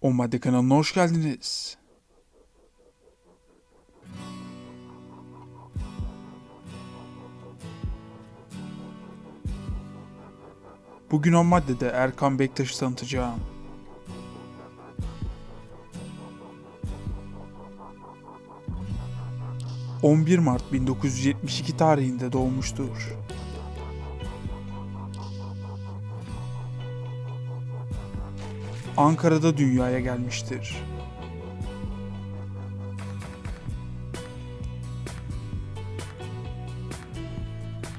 O Madde kanalına hoş geldiniz. Bugün o maddede Erkan Bektaş'ı tanıtacağım. ...11 Mart 1972 tarihinde doğmuştur. Ankara'da dünyaya gelmiştir.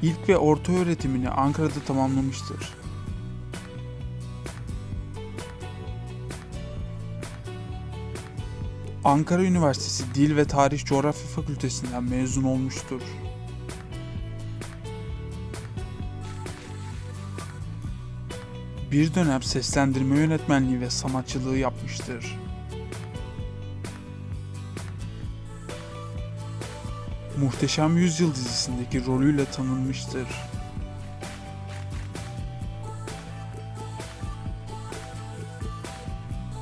İlk ve orta öğretimini Ankara'da tamamlamıştır. Ankara Üniversitesi Dil ve Tarih Coğrafya Fakültesinden mezun olmuştur. Bir dönem seslendirme yönetmenliği ve sanatçılığı yapmıştır. Muhteşem Yüzyıl dizisindeki rolüyle tanınmıştır.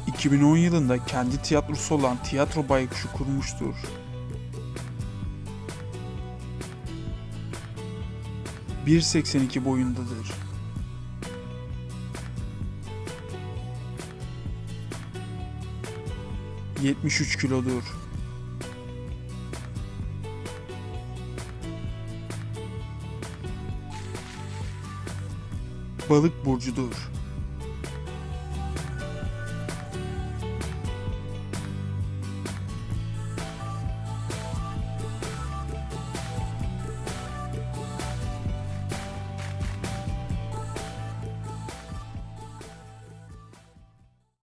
...2010 yılında kendi tiyatrosu olan Tiyatro Baykuş'u kurmuştur. ...1.82 boyundadır. 73 kilodur. Balık burcudur.